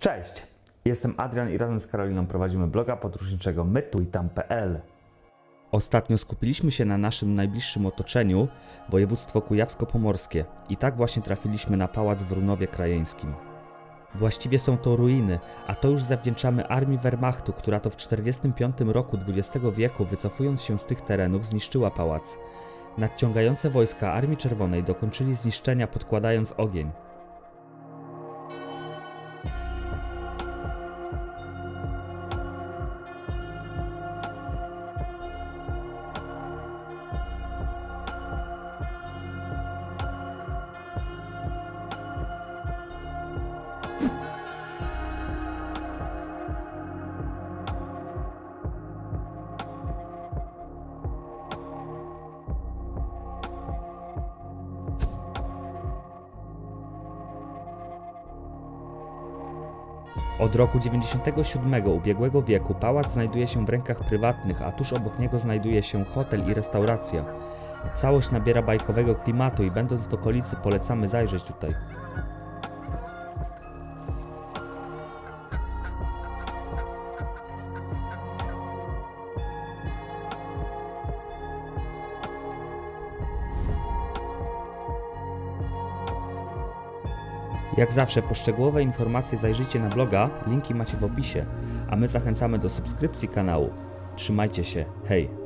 Cześć! Jestem Adrian i razem z Karoliną prowadzimy bloga podróżniczego mytuitam.pl. Ostatnio skupiliśmy się na naszym najbliższym otoczeniu, województwo kujawsko-pomorskie i tak właśnie trafiliśmy na pałac w Runowie Krajeńskim. Właściwie są to ruiny, a to już zawdzięczamy armii Wehrmachtu, która to w 1945 roku XX wieku, wycofując się z tych terenów, zniszczyła pałac. Nadciągające wojska Armii Czerwonej dokończyli zniszczenia podkładając ogień. Od roku 97 ubiegłego wieku pałac znajduje się w rękach prywatnych, a tuż obok niego znajduje się hotel i restauracja. Całość nabiera bajkowego klimatu i będąc w okolicy polecamy zajrzeć tutaj. Jak zawsze poszczegółowe informacje zajrzyjcie na bloga, linki macie w opisie, a my zachęcamy do subskrypcji kanału. Trzymajcie się, hej!